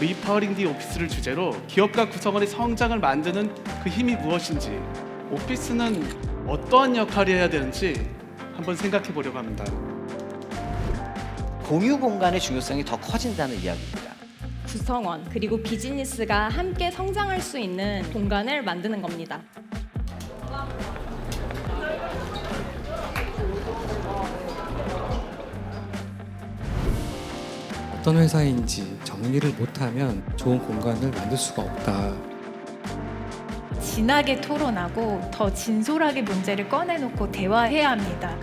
리파워링 디 오피스를 주제로 기업가 구성원의 성장을 만드는 그 힘이 무엇인지 오피스는 어떠한 역할을 해야 되는지 한번 생각해 보려고 합니다. 공유 공간의 중요성이 더 커진다는 이야기입니다. 구성원 그리고 비즈니스가 함께 성장할 수 있는 공간을 만드는 겁니다. 어떤 회사인지 정리를 못하면 좋은 공간을 만들 수가 없다. 진하게 토론하고 더 진솔하게 문제를 꺼내놓고 대화해야 합니다.